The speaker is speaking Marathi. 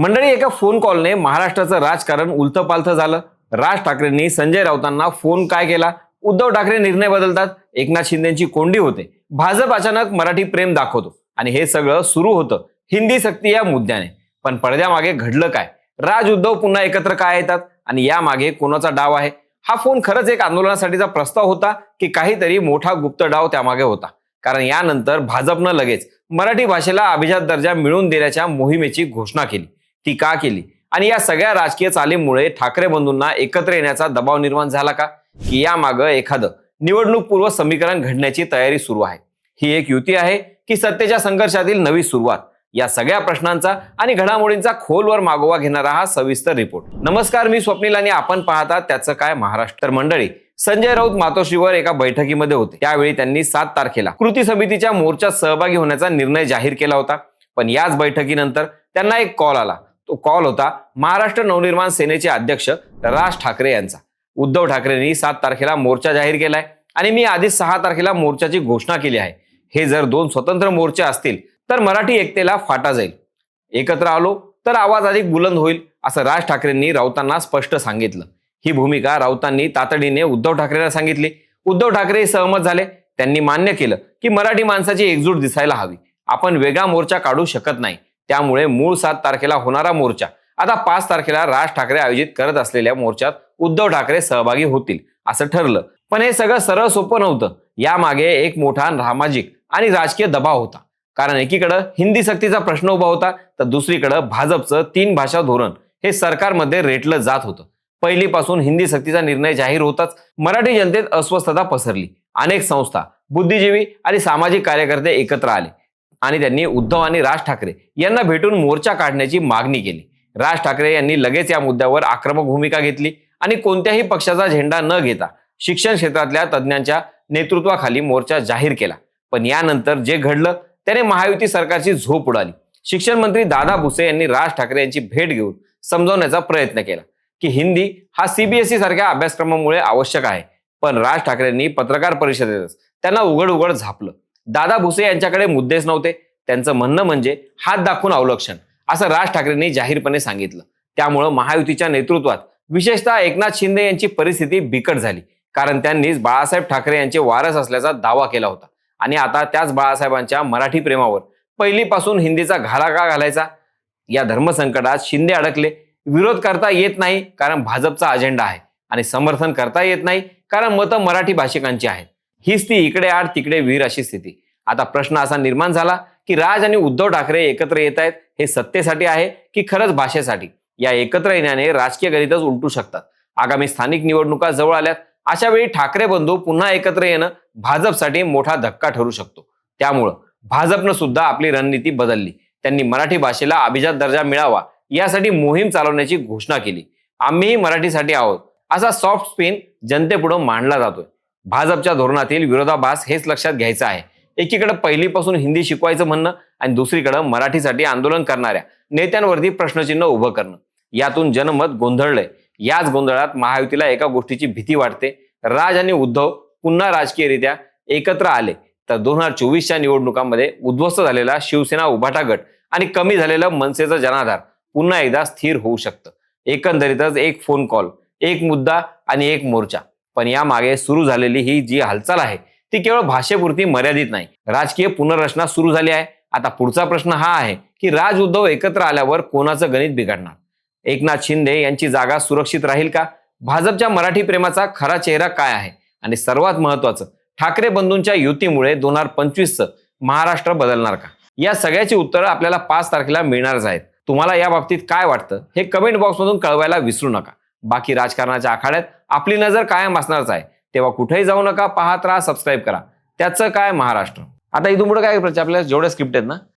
मंडळी एका फोन कॉलने महाराष्ट्राचं राजकारण उलथपालथ झालं. राज ठाकरेंनी संजय राऊतांना फोन काय केला? उद्धव ठाकरे निर्णय बदलतात. एकनाथ शिंदेची कोंडी होते. भाजप अचानक मराठी प्रेम दाखवतो. आणि हे सगळं सुरू होतं. हिंदी सक्ती या मुद्द्याने. पण पडद्यामागे घडलं काय? राज उद्धव पुन्हा एकत्र काय येतात? आणि यामागे कोणाचा डाव आहे? हा फोन खरंच एक आंदोलनासाठीचा प्रस्ताव होता की काहीतरी मोठा गुप्त डाव त्यामागे होता. कारण यानंतर भाजपनं लगेच मराठी भाषेला अभिजात दर्जा मिळवून देण्याच्या मोहिमेची घोषणा केली. ती का केली. आणि या सगळ्या राजकीय चालीमुळे ठाकरे बंधूंना एकत्र येण्याचा दबाव निर्माण झाला का? की यामागं एखादं निवडणूकपूर्व समीकरण घडण्याची तयारी सुरू आहे. ही एक युती आहे की सत्तेच्या संघर्षातील नवी सुरुवात. या सगळ्या प्रश्नांचा आणि घडामोडींचा खोलवर मागोवा घेणारा हा सविस्तर रिपोर्ट. नमस्कार मी स्वप्नील आणि आपण पाहता त्याचं काय महाराष्ट्र मंडळी. संजय राऊत मातोश्रीवर एका बैठकीमध्ये होते. त्यावेळी त्यांनी सात तारखेला कृती समितीच्या मोर्चात सहभागी होण्याचा निर्णय जाहीर केला होता. पण याच बैठकीनंतर त्यांना एक कॉल आला. तो कॉल होता महाराष्ट्र नवनिर्माण सेनेचे अध्यक्ष राज ठाकरे यांचा. उद्धव ठाकरेंनी सात तारखेला मोर्चा जाहीर केलाय आणि मी आधीच सहा तारखेला मोर्चाची घोषणा केली आहे. हे जर दोन स्वतंत्र मोर्चे असतील तर मराठी एकतेला फाटा जाईल. एकत्र आलो तर आवाज अधिक बुलंद होईल असं राज ठाकरेंनी राऊतांना स्पष्ट सांगितलं. ही भूमिका राऊतांनी तातडीने उद्धव ठाकरेंना सांगितली. उद्धव ठाकरे सहमत झाले. त्यांनी मान्य केलं की मराठी माणसाची एकजूट दिसायला हवी. आपण वेगळा मोर्चा काढू शकत नाही. त्यामुळे मूळ सात तारखेला होणारा मोर्चा. आता पाच तारखेला राज ठाकरे आयोजित करत असलेल्या मोर्चात उद्धव ठाकरे सहभागी होतील असं ठरलं. पण हे सगळं सरळ सोपं नव्हतं. यामागे एक मोठा सामाजिक आणि राजकीय दबाव होता. कारण एकीकडं हिंदी सक्तीचा प्रश्न उभा होता तर दुसरीकडं भाजपचं तीन भाषा धोरण हे सरकारमध्ये रेटलं जात होतं. पहिलीपासून हिंदी सक्तीचा निर्णय जाहीर होताच मराठी जनतेत अस्वस्थता पसरली. अनेक संस्था बुद्धिजीवी आणि सामाजिक कार्यकर्ते एकत्र आले. आणि त्यांनी उद्धव आणि राज ठाकरे यांना भेटून मोर्चा काढण्याची मागणी केली. राज ठाकरे यांनी लगेच या मुद्द्यावर आक्रमक भूमिका घेतली आणि कोणत्याही पक्षाचा झेंडा न घेता शिक्षण क्षेत्रातल्या तज्ज्ञांच्या नेतृत्वाखाली मोर्चा जाहीर केला. पण यानंतर जे घडलं त्याने महायुती सरकारची झोप उडाली. शिक्षण मंत्री दादा भुसे यांनी राज ठाकरे यांची भेट घेऊन समजावण्याचा प्रयत्न केला की हिंदी हा सीबीएसई सारख्या अभ्यासक्रमामुळे आवश्यक आहे. पण राज ठाकरेंनी पत्रकार परिषदेतच त्यांना उघड उघड झापलं. दादा भुसे यांच्याकडे मुद्देच नव्हते. त्यांचं म्हणणं म्हणजे हात दाखवून अवलक्षण. असं राज ठाकरेंनी जाहीरपणे सांगितलं. त्यामुळं महायुतीच्या नेतृत्वात विशेषतः एकनाथ शिंदे यांची परिस्थिती बिकट झाली. कारण त्यांनीच बाळासाहेब ठाकरे यांचे वारस असल्याचा दावा केला होता. आणि आता त्याच बाळासाहेबांच्या मराठी प्रेमावर पहिलीपासून हिंदीचा घाला का घालायचा. या धर्मसंकटात शिंदे अडकले. विरोध करता येत नाही कारण भाजपचा अजेंडा आहे. आणि समर्थन करता येत नाही कारण मतं मराठी भाषिकांची आहेत. हीच ती इकडे आड तिकडे वीर अशी स्थिती. आता प्रश्न असा निर्माण झाला की राज आणि उद्धव ठाकरे एकत्र येत आहेत हे सत्तेसाठी आहे की खरंच भाषेसाठी? या एकत्र येण्याने राजकीय गणितच उलटू शकतात. आगामी स्थानिक निवडणुका जवळ आल्यात अशा वेळी ठाकरे बंधू पुन्हा एकत्र येणं भाजपसाठी मोठा धक्का ठरू शकतो. त्यामुळं भाजपनं सुद्धा आपली रणनीती बदलली. त्यांनी मराठी भाषेला अभिजात दर्जा मिळावा यासाठी मोहीम चालवण्याची घोषणा केली. आम्हीही मराठीसाठी आहोत असा सॉफ्ट स्पिन जनतेपुढं मांडला जातोय. भाजपच्या धोरणातील विरोधाभास हेच लक्षात घ्यायचं आहे. एकीकडे पहिलीपासून हिंदी शिकवायचं म्हणणं आणि दुसरीकडे मराठीसाठी आंदोलन करणाऱ्या नेत्यांवरती प्रश्नचिन्ह उभं करणं. यातून जनमत गोंधळलंय. याच गोंधळात महायुतीला एका गोष्टीची भीती वाटते. राज आणि उद्धव पुन्हा राजकीयरित्या एकत्र आले. तर दोन हजार चोवीसच्या निवडणुकांमध्ये उद्ध्वस्त झालेला शिवसेना उभाटा गट आणि कमी झालेलं मनसेचं जनाधार पुन्हा एकदा स्थिर होऊ शकतं. एकंदरीतच एक फोन कॉल एक मुद्दा आणि एक मोर्चा. पण या मागे सुरू झालेली ही जी हालचाल आहे ती केवळ भाषेपुरती मर्यादित नाही. राजकीय पुनर्रचना सुरू झाली आहे. आता पुढचा प्रश्न हा आहे की राज उद्धव एकत्र आल्यावर कोणाचं गणित बिघडणार? एकनाथ शिंदे यांची जागा सुरक्षित राहील का? भाजपच्या मराठी प्रेमाचा खरा चेहरा काय आहे? आणि सर्वात महत्वाचं ठाकरे बंधूंच्या युतीमुळे दोन हजार पंचवीसचं महाराष्ट्र बदलणार का? या सगळ्याची उत्तरं आपल्याला पाच तारखेला मिळणारच आहेत. तुम्हाला या बाबतीत काय वाटतं? हे कमेंट बॉक्समधून कळवायला विसरू नका. बाकी राजकारणाच्या आखाड्यात आपली नजर कायम असणारच आहे. तेव्हा कुठेही जाऊ नका पाहत राहा सबस्क्राईब करा. त्याचं काय महाराष्ट्र? आता इथून पुढे काय करायचं? आपल्याला जेवढ्या स्क्रिप्ट आहेत ना